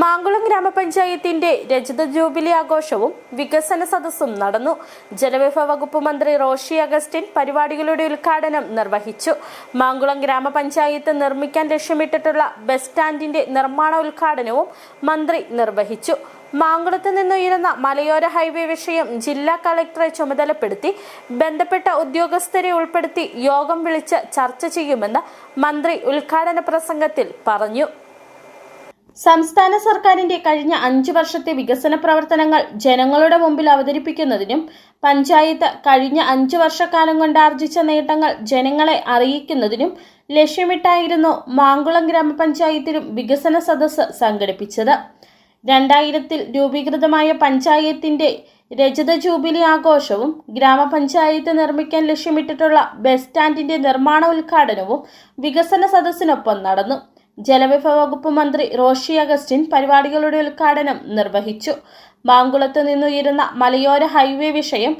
മാങ്കുളം ഗ്രാമപഞ്ചായത്തിന്റെ രജത ജൂബിലി ആഘോഷവും വികസന സദസ്സും നടന്നു. ജലവിഭവ വകുപ്പ് മന്ത്രി റോഷി അഗസ്റ്റിൻ പരിപാടികളുടെ ഉദ്ഘാടനം നിർവഹിച്ചു. മാങ്കുളം ഗ്രാമപഞ്ചായത്ത് നിർമ്മിക്കാൻ ലക്ഷ്യമിട്ടിട്ടുള്ള ബസ് സ്റ്റാൻഡിന്റെ നിർമ്മാണ ഉദ്ഘാടനവും മന്ത്രി നിർവഹിച്ചു. മാങ്കുളത്ത് നിന്നുയരുന്ന മലയോര ഹൈവേ വിഷയം ജില്ലാ കളക്ടറെ ചുമതലപ്പെടുത്തി. ബന്ധപ്പെട്ട ഉദ്യോഗസ്ഥരെ ഉൾപ്പെടുത്തി യോഗം വിളിച്ച് ചർച്ച ചെയ്യുമെന്ന് മന്ത്രി ഉദ്ഘാടന പ്രസംഗത്തിൽ പറഞ്ഞു. സംസ്ഥാന സർക്കാരിന്റെ കഴിഞ്ഞ അഞ്ചു വർഷത്തെ വികസന പ്രവർത്തനങ്ങൾ ജനങ്ങളുടെ മുമ്പിൽ അവതരിപ്പിക്കുന്നതിനും പഞ്ചായത്ത് കഴിഞ്ഞ അഞ്ചു വർഷക്കാലം കൊണ്ട് ആർജിച്ച നേട്ടങ്ങൾ ജനങ്ങളെ അറിയിക്കുന്നതിനും ലക്ഷ്യമിട്ടായിരുന്നു മാങ്കുളം ഗ്രാമപഞ്ചായത്തിലും വികസന സദസ് സംഘടിപ്പിച്ചത്. രണ്ടായിരത്തിൽ രൂപീകൃതമായ പഞ്ചായത്തിന്റെ രജത ജൂബിലി ആഘോഷവും ഗ്രാമപഞ്ചായത്ത് നിർമ്മിക്കാൻ ലക്ഷ്യമിട്ടിട്ടുള്ള ബസ് സ്റ്റാൻഡിന്റെ നിർമ്മാണ ഉദ്ഘാടനവും വികസന സദസ്സിനൊപ്പം നടന്നു. ജലവിഭവ വകുപ്പ് മന്ത്രി റോഷി അഗസ്റ്റിൻ പരിപാടികളുടെ ഉദ്ഘാടനം നിർവഹിച്ചു. മാങ്കുളത്ത് നിന്നുയരുന്ന മലയോര ഹൈവേ വിഷയം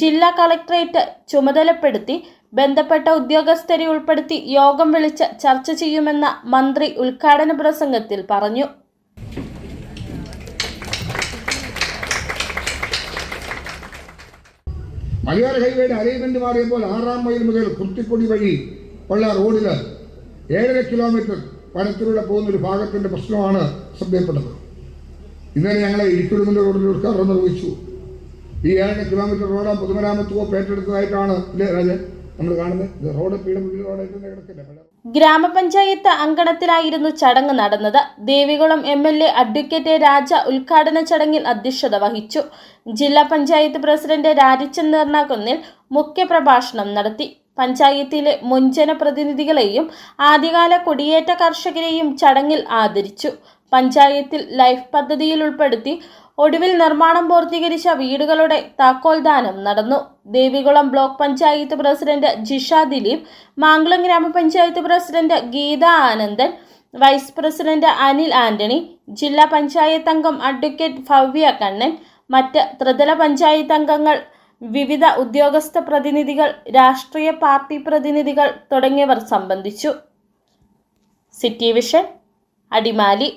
ജില്ലാ കളക്ടറേറ്റ് ചുമതലപ്പെടുത്തി. ബന്ധപ്പെട്ട ഉദ്യോഗസ്ഥരെ ഉൾപ്പെടുത്തി യോഗം വിളിച്ച് ചർച്ച ചെയ്യുമെന്ന് മന്ത്രി ഉദ്ഘാടന പ്രസംഗത്തിൽ പറഞ്ഞു. മലയോര ഹൈവേയുടെ അലൈൻമെന്റ് മാറിയപ്പോൾ ആറാം മൈൽ മുതൽ കുർത്തിക്കൊടി വഴി ഉള്ള റോഡിൽ ഏഴര കിലോമീറ്റർ വനത്തിലൂടെ പോകുന്ന ഒരു ഭാഗത്തിന്റെ പ്രശ്നമാണ് ശ്രദ്ധയപ്പെട്ടത് ഇന്നലെ ഞങ്ങളെ ഇരിക്കുന്ന റോഡിൽ ഉദ്ഘാടനം നിർവഹിച്ചു ഈ ഏഴര കിലോമീറ്റർ റോഡ് പൊതുമരാമത്ത് വകുപ്പ് ഏറ്റെടുത്തതായിട്ടാണ് ഇല്ലേ രാജൻ നമ്മൾ കാണുന്നത് റോഡ് കിടക്കില്ല? ഗ്രാമപഞ്ചായത്ത് അങ്കണത്തിലായിരുന്നു ചടങ്ങ് നടന്നത്. Devikulam M L A advocate Raja ഉദ്ഘാടന ചടങ്ങിൽ അധ്യക്ഷത വഹിച്ചു. ജില്ലാ പഞ്ചായത്ത് പ്രസിഡന്റ് നിർണാകുന്നിൽ മുഖ്യപ്രഭാഷണം നടത്തി. പഞ്ചായത്തിലെ മുൻജന പ്രതിനിധികളെയും ആദ്യകാല കുടിയേറ്റ കർഷകരെയും ചടങ്ങിൽ ആദരിച്ചു. പഞ്ചായത്തിൽ ലൈഫ് പദ്ധതിയിൽ ഉൾപ്പെടുത്തി ഒടുവിൽ നിർമ്മാണം പൂർത്തീകരിച്ച വീടുകളുടെ താക്കോൽദാനം നടന്നു. ദേവികുളം ബ്ലോക്ക് പഞ്ചായത്ത് പ്രസിഡന്റ് ജിഷ ദിലീപ് മാങ്കുളം ഗ്രാമപഞ്ചായത്ത് president Geetha Anandan vice president Anil Antony ജില്ലാ പഞ്ചായത്ത് അംഗം അഡ്വക്കേറ്റ് ഭവ്യ കണ്ണൻ മറ്റ് ത്രിതല പഞ്ചായത്ത് അംഗങ്ങൾ വിവിധ ഉദ്യോഗസ്ഥ പ്രതിനിധികൾ രാഷ്ട്രീയ പാർട്ടി പ്രതിനിധികൾ തുടങ്ങിയവർ സംബന്ധിച്ചു. City vision Adimali.